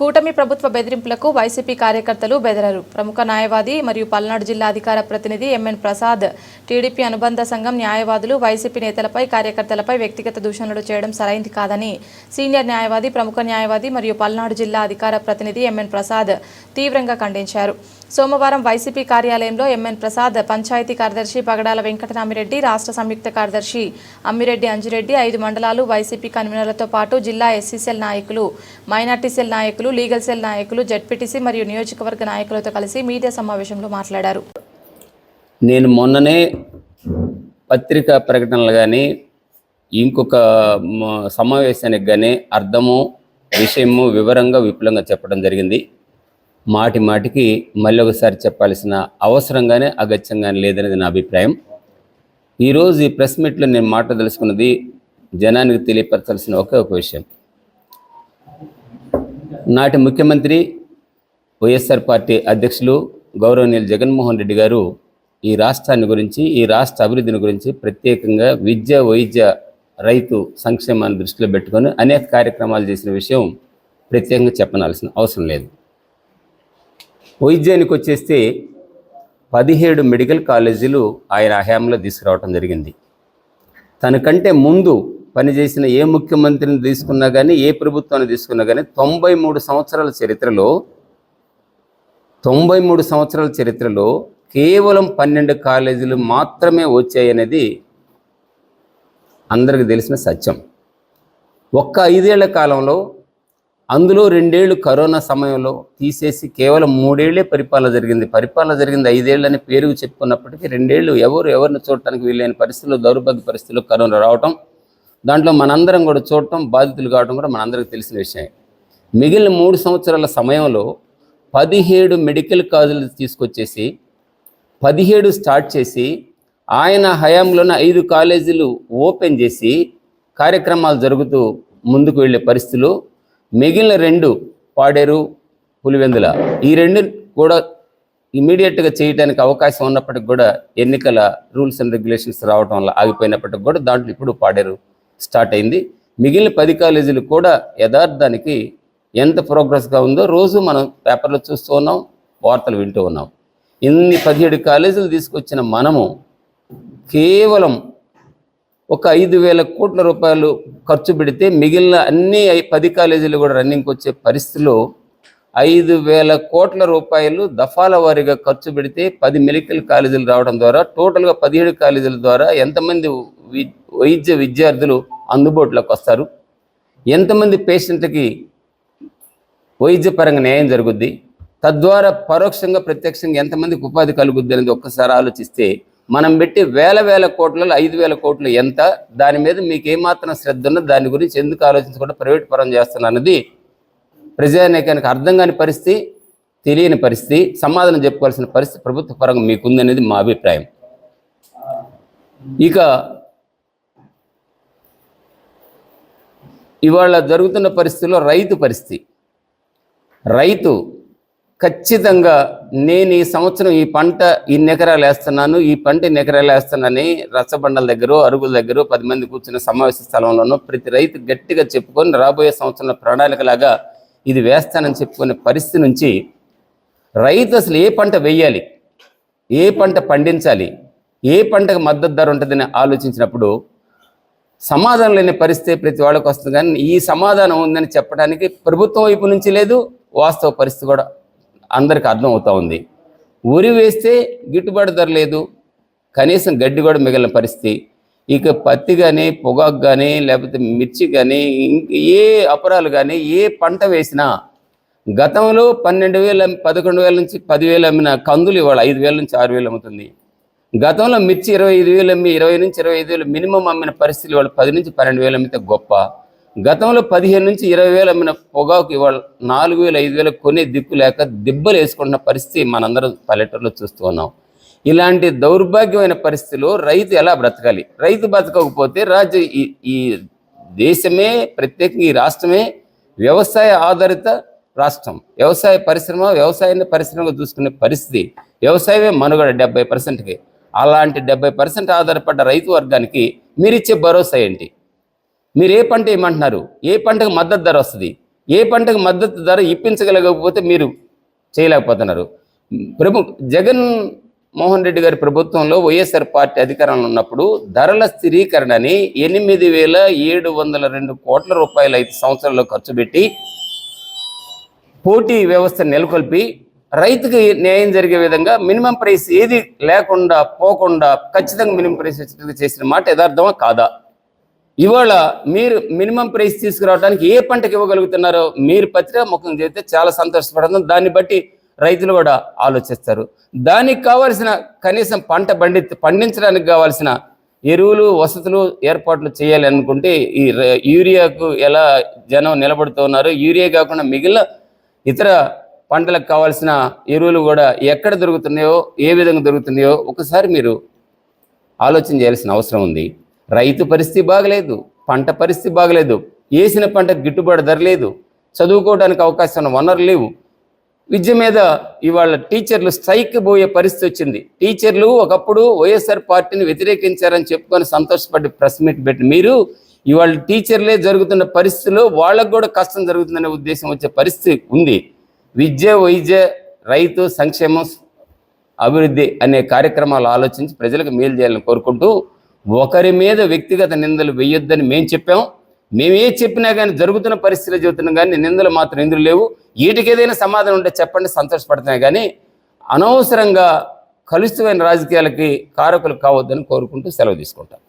కూటమి ప్రభుత్వ బెదిరింపులకు వైసీపీ కార్యకర్తలు బెదరరు. ప్రముఖ న్యాయవాది మరియు పల్నాడు జిల్లా అధికార ప్రతినిధి ఎంఎన్ ప్రసాద్ టీడీపీ అనుబంధ సంఘం న్యాయవాదులు వైసీపీ నేతలపై కార్యకర్తలపై వ్యక్తిగత దూషణలు చేయడం సరైంది కాదని సీనియర్ న్యాయవాది ప్రముఖ న్యాయవాది మరియు పల్నాడు జిల్లా అధికార ప్రతినిధి ఎంఎన్ ప్రసాద్ తీవ్రంగా ఖండించారు. సోమవారం వైసీపీ కార్యాలయంలో ఎంఎన్ ప్రసాద్ పంచాయతీ కార్యదర్శి పగడాల వెంకటరామిరెడ్డి రాష్ట్ర సంయుక్త కార్యదర్శి అమ్మిరెడ్డి అంజిరెడ్డి ఐదు మండలాలు వైసీపీ కన్వీనర్లతో పాటు జిల్లా ఎస్సీసీఎల్ నాయకులు మైనార్టీసీఎల్ నాయకులు నాయకులు లీగల్ సెల్ నాయకులు జడ్పీటీసీ మరియు నియోజకవర్గ నాయకులతో కలిసి మీడియా సమావేశంలో మాట్లాడారు. నేను మొన్ననే పత్రికా ప్రకటనలు కానీ ఇంకొక సమావేశానికి కానీ అర్థము విషయము వివరంగా విపులంగా చెప్పడం జరిగింది. మాటి మాటికి మళ్ళీ ఒకసారి చెప్పాల్సిన అవసరంగానే అగత్యంగానే లేదనేది నా అభిప్రాయం. ఈరోజు ఈ ప్రెస్ మీట్లో నేను మాట తెలుసుకున్నది జనానికి తెలియపరచాల్సిన ఒకే ఒక విషయం. నాటి ముఖ్యమంత్రి వైఎస్ఆర్ పార్టీ అధ్యక్షులు గౌరవనీయులు జగన్మోహన్ రెడ్డి గారు ఈ రాష్ట్రాన్ని గురించి ఈ రాష్ట్ర అభివృద్ధిని గురించి ప్రత్యేకంగా విద్య వైద్య రైతు సంక్షేమాన్ని దృష్టిలో పెట్టుకొని అనేక కార్యక్రమాలు చేసిన విషయం ప్రత్యేకంగా చెప్పనాల్సిన అవసరం లేదు. వైద్యానికి వచ్చేస్తే పదిహేడు మెడికల్ కాలేజీలు ఆయన హయాంలో తీసుకురావడం జరిగింది. తనకంటే ముందు పనిచేసిన ఏ ముఖ్యమంత్రిని తీసుకున్నా కానీ ఏ ప్రభుత్వాన్ని తీసుకున్నా కానీ తొంభై మూడు సంవత్సరాల చరిత్రలో తొంభై మూడు సంవత్సరాల చరిత్రలో కేవలం పన్నెండు కాలేజీలు మాత్రమే వచ్చాయనేది అందరికి తెలిసిన సత్యం. ఒక్క ఐదేళ్ళ కాలంలో అందులో రెండేళ్ళు కరోనా సమయంలో తీసేసి కేవలం మూడేళ్ళే పరిపాలన జరిగింది. పరిపాలన జరిగింది ఐదేళ్ళని పేరుకు చెప్పుకున్నప్పటికీ రెండేళ్ళు ఎవరు ఎవరిని చూడటానికి వీలైన పరిస్థితుల్లో దౌర్భాగ్య పరిస్థితుల్లో కరోనా రావటం దాంట్లో మనందరం కూడా చూడటం బాధితులు కావడం కూడా మనందరికీ తెలిసిన విషయమే. మిగిలిన మూడు సంవత్సరాల సమయంలో పదిహేడు మెడికల్ కాలేజీలు తీసుకొచ్చేసి పదిహేడు స్టార్ట్ చేసి ఆయన హయాంలోనే ఐదు కాలేజీలు ఓపెన్ చేసి కార్యక్రమాలు జరుగుతూ ముందుకు వెళ్ళే పరిస్థితులు మిగిలిన రెండు పాడేరు పులివెందుల. ఈ రెండు కూడా ఇమీడియట్గా చేయడానికి అవకాశం ఉన్నప్పటికి కూడా ఎన్నికల రూల్స్ అండ్ రెగ్యులేషన్స్ రావడం వల్ల ఆగిపోయినప్పటికి కూడా దాంట్లో ఇప్పుడు పాడేరు స్టార్ట్ అయింది. మిగిలిన పది కాలేజీలు కూడా యథార్థానికి ఎంత ప్రోగ్రెస్గా ఉందో రోజు మనం పేపర్లో చూస్తూ ఉన్నాం వార్తలు వింటూ ఉన్నాం. ఇన్ని పదిహేడు కాలేజీలు తీసుకొచ్చిన మనము కేవలం ఒక ఐదు వేల కోట్ల రూపాయలు ఖర్చు పెడితే మిగిలిన అన్ని పది కాలేజీలు కూడా రన్నింగ్కి వచ్చే పరిస్థితిలో ఐదు వేల కోట్ల రూపాయలు దఫాల వారీగా ఖర్చు పెడితే పది మెడికల్ కాలేజీలు రావడం ద్వారా టోటల్గా పదిహేడు కాలేజీల ద్వారా ఎంతమంది వైద్య విద్యార్థులు అందుబాటులోకి వస్తారు. ఎంతమంది పేషెంట్లకి వైద్యపరంగా న్యాయం జరుగుద్ది? తద్వారా పరోక్షంగా ప్రత్యక్షంగా ఎంతమందికి ఉపాధి కలుగుద్ది అనేది ఒక్కసారి ఆలోచిస్తే మనం పెట్టి వేల వేల కోట్లలో ఐదు వేల కోట్లు ఎంత? దాని మీద మీకు ఏమాత్రం శ్రద్ధ ఉన్నా దాని గురించి ఎందుకు ఆలోచించకుండా ప్రైవేట్ పరం చేస్తున్నా అన్నది ప్రజానీకానికి అర్థం కాని పరిస్థితి తెలియని పరిస్థితి సమాధానం చెప్పుకోవాల్సిన పరిస్థితి ప్రభుత్వ పరంగా మీకుందనేది మా అభిప్రాయం. ఇక ఇవాళ జరుగుతున్న పరిస్థితుల్లో రైతు పరిస్థితి. రైతు ఖచ్చితంగా నేను ఈ సంవత్సరం ఈ పంట ఇన్ని ఎకరాలు వేస్తున్నాను ఈ పంట ఇన్ని ఎకరాలు వేస్తున్నానని రచ్చబండల దగ్గర అరుగుల దగ్గర పది మంది కూర్చున్న సమావేశ స్థలంలోనూ ప్రతి రైతు గట్టిగా చెప్పుకొని రాబోయే సంవత్సరంలో ప్రణాళికలాగా ఇది వేస్తానని చెప్పుకునే పరిస్థితి నుంచి రైతు అసలు ఏ పంట వేయాలి ఏ పంట పండించాలి ఏ పంటకు మద్దతు ధర ఉంటుందని ఆలోచించినప్పుడు సమాధానం లేని పరిస్థితి ప్రతి వాళ్ళకి వస్తుంది. కానీ ఈ సమాధానం ఉందని చెప్పడానికి ప్రభుత్వం వైపు నుంచి లేదు వాస్తవ పరిస్థితి కూడా అందరికి అర్థం అవుతూ ఉంది. ఉరి వేస్తే గిట్టుబాటు ధర లేదు కనీసం గడ్డి కూడా మిగిలిన పరిస్థితి. ఇక పత్తి కానీ పొగాకు కానీ లేకపోతే మిర్చి కానీ ఏ అపరాలు కానీ ఏ పంట వేసినా గతంలో పన్నెండు వేల పదకొండు వేల నుంచి పదివేలు అమ్మిన కందులు ఇవాళ ఐదు వేల నుంచి ఆరు వేలు అమ్ముతుంది. గతంలో మిర్చి ఇరవై ఐదు వేలు అమ్మి ఇరవై నుంచి ఇరవై ఐదు వేలు మినిమం అమ్మిన పరిస్థితులు వాళ్ళు పది నుంచి పన్నెండు వేలు అమ్మితే గొప్ప. గతంలో పదిహేను నుంచి ఇరవై వేలు అమ్మిన పొగాకు ఇవాళ నాలుగు వేలు ఐదు వేలు కొనే దిక్కు లేక దిబ్బలు వేసుకుంటున్న పరిస్థితి మనందరం పల్లెటూరులో చూస్తూ ఉన్నాం. ఇలాంటి దౌర్భాగ్యమైన పరిస్థితిలో రైతు ఎలా బ్రతకాలి? రైతు బ్రతకకపోతే రాజ్య ఈ ఈ దేశమే ప్రత్యేకంగా ఈ రాష్ట్రమే వ్యవసాయ ఆధారిత రాష్ట్రం. వ్యవసాయ పరిశ్రమ వ్యవసాయాన్ని పరిశ్రమగా చూసుకునే పరిస్థితి వ్యవసాయమే మనుగడ డెబ్బై పర్సెంట్కి. అలాంటి డెబ్బై పర్సెంట్ ఆధారపడ్డ రైతు వర్గానికి మీరు ఇచ్చే భరోసా ఏంటి? మీరు ఏ పంట ఏమంటున్నారు? ఏ పంటకు మద్దతు ధర వస్తుంది? ఏ పంటకు మద్దతు ధర ఇప్పించగలకపోతే మీరు చేయలేకపోతున్నారు. ప్రభు జగన్ మోహన్ రెడ్డి గారి ప్రభుత్వంలో వైఎస్ఆర్ పార్టీ అధికారంలో ఉన్నప్పుడు ధరల స్థిరీకరణని ఎనిమిది వేల ఏడు వందల రెండు కోట్ల రూపాయలు ఐదు సంవత్సరాల్లో ఖర్చు పెట్టి పోటీ వ్యవస్థ నెలకొల్పి రైతుకి న్యాయం జరిగే విధంగా మినిమం ప్రైస్ ఏది లేకుండా పోకుండా ఖచ్చితంగా మినిమం ప్రైస్ వచ్చేట్టుగా చేసిన మాట యథార్థమా కాదా? ఇవాళ మీరు మినిమం ప్రైస్ తీసుకురావడానికి ఏ పంటకి ఇవ్వగలుగుతున్నారో మీరు పత్రికా ముఖం చేస్తే చాలా సంతోషపడుతుంది దాన్ని బట్టి రైతులు కూడా ఆలోచిస్తారు. దానికి కావాల్సిన కనీసం పంట పండి పండించడానికి కావాల్సిన ఎరువులు వసతులు ఏర్పాట్లు చేయాలి అనుకుంటే ఈ ర- యూరియాకు ఎలా జనం నిలబడుతున్నారు. యూరియా కాకుండా మిగిలిన ఇతర పంటలకు కావాల్సిన ఎరువులు కూడా ఎక్కడ దొరుకుతున్నాయో ఏ విధంగా దొరుకుతున్నాయో ఒకసారి మీరు ఆలోచన చేయాల్సిన అవసరం ఉంది. రైతు పరిస్థితి బాగలేదు పంట పరిస్థితి బాగలేదు వేసిన పంటకు గిట్టుబాటు ధర లేదు చదువుకోవడానికి అవకాశం ఉన్న వనరులు లేవు. విద్య మీద ఇవాళ టీచర్లు స్ట్రైక్ పోయే పరిస్థితి వచ్చింది. టీచర్లు ఒకప్పుడు వైఎస్ఆర్ పార్టీని వ్యతిరేకించారని చెప్పుకొని సంతోషపడి ప్రెస్ మీట్ పెట్టి మీరు ఇవాళ టీచర్లే జరుగుతున్న పరిస్థితుల్లో వాళ్ళకు కూడా కష్టం జరుగుతుందనే ఉద్దేశం వచ్చే పరిస్థితి ఉంది. విద్య వైద్య రైతు సంక్షేమం అభివృద్ధి అనే కార్యక్రమాలు ఆలోచించి ప్రజలకు మేలు చేయాలని కోరుకుంటూ ఒకరి మీద వ్యక్తిగత నిందలు వేయొద్దని మేము చెప్పాం. మేమే చెప్పినా కానీ జరుగుతున్న పరిస్థితులు చెబుతున్నాం కానీ నిందలు మాత్రం ఇందులో లేవు. వీటికి ఏదైనా సమాధానం ఉంటే చెప్పండి సంతోషపడుతున్నాయి కానీ అనవసరంగా కలుషితమైన రాజకీయాలకి కారకులు కావద్దని కోరుకుంటూ సెలవు తీసుకుంటాం.